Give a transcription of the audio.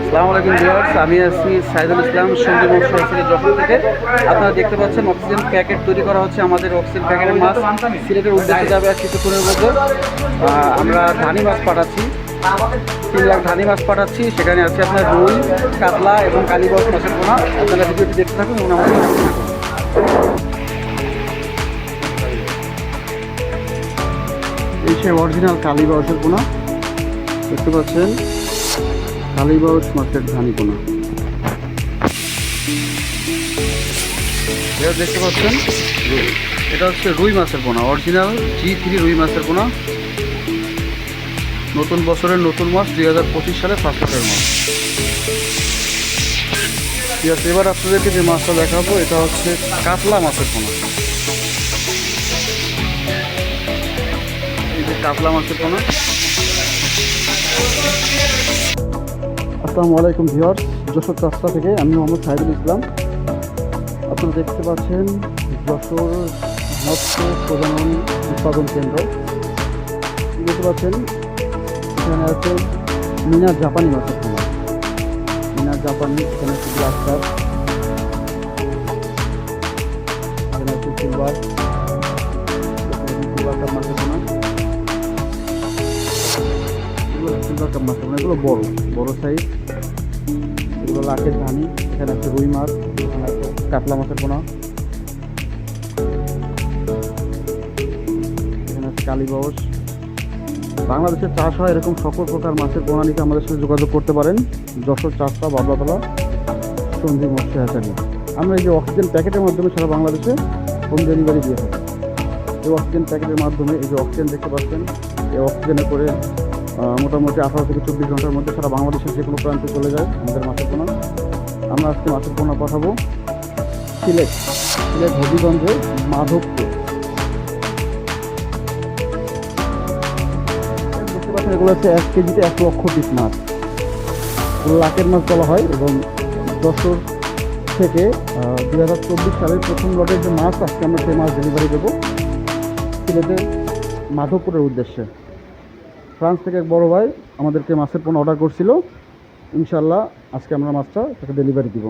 আসসালামু আলাইকুম ভিউয়ার্স, আমি আছি সাইদুল ইসলাম সঙ্গী হ্যাচারি যশোর থেকে। আপনারা দেখতে পাচ্ছেন অক্সিজেন প্যাকেট তৈরি করা হচ্ছে আমাদের অক্সিজেন প্যাকেটের মাছ। সিলেটের উদ্দেশ্যে যাবে আর কিছুক্ষণের মধ্যে। আমরা ধানি মাছ পাঠাচ্ছি। তিন লাখ ধানি মাছ পাঠাচ্ছি। সেখানে আছে আপনার রুই, কাতলা এবং কালীবাস মাছের পোনা। আপনারা ভিডিওটি দেখতে থাকুন এবং আমাদের এই সে অরিজিনাল কালীবাউসের পোনা। দেখতে পাচ্ছেন। কালীবাউস মাছের ধানি পোনা? এটা দেখতে পাচ্ছেন এটা হচ্ছে রুই মাছের পোনা অরিজিনাল জি থ্রি রুই মাছের পোনা। নতুন বছরের নতুন মাছ দুই হাজার পঁচিশ সালে ফার্স্ট মাছ এবার আপনাদেরকে যে মাছটা দেখাবো, এটা হচ্ছে কাতলা মাছের পোনা। কাতলা মাছের পোনা। আসসালামু আলাইকুম ভিওর্স যশোর চাষটা থেকে আমি মোহাম্মদ সাহিদুল ইসলাম। আপনারা দেখতে পাচ্ছেন যশোর মৎস্য প্রজনন উৎপাদন কেন্দ্র। দেখতে পাচ্ছেন, এখানে আছে মিনার জাপানি মাছের খামার। মিনার জাপানি, এখানে গ্লাস কাপ মাছ মানে এগুলো বড় বড় সাইজ এগুলো লাখের ধানি, এখানে আছে রুই মাছ, এখানে আছে কাতলা মাছের পোনা। এখানে আছে কালীবাউস বাংলাদেশে চাষ হয় এরকম সকল প্রকার মাছের পোনা নিতে আমাদের সাথে যোগাযোগ করতে পারেন। যশোর চাষটা বাবলাতলা সন্ধি মৎস্য হ্যাচারি আমরা এই যে অক্সিজেন প্যাকেটের মাধ্যমে সারা বাংলাদেশে হোম ডেলিভারি দিয়ে থাকি। এই অক্সিজেন প্যাকেটের মাধ্যমে এই যে অক্সিজেন দেখতে পাচ্ছেন, এই অক্সিজেনে করে মোটামুটি আঠারো থেকে চব্বিশ ঘণ্টার মধ্যে সারা বাংলাদেশের যে কোনো প্রান্তে চলে যায় আমাদের মাছের পোনা। আমরা আজকে মাছের পোনা পাঠাবো সিলেট সিলেট হবিগঞ্জে মাধবপুর। এগুলো হচ্ছে এক কেজিতে এক লক্ষ পিস মাছ। লাখের মাছ বলা হয় এবং যশোর থেকে দু হাজার চব্বিশ সালের প্রথম লটের যে মাছ, আজকে আমরা সেই মাছ ডেলিভারি দেবো সিলেটের মাধবপুরের উদ্দেশ্যে। ফ্রান্স থেকে এক বড় ভাই আমাদেরকে মাছের পণ্য অর্ডার করছিল। ইনশাল্লাহ আজকে আমরা মাছটা তাকে ডেলিভারি দিব।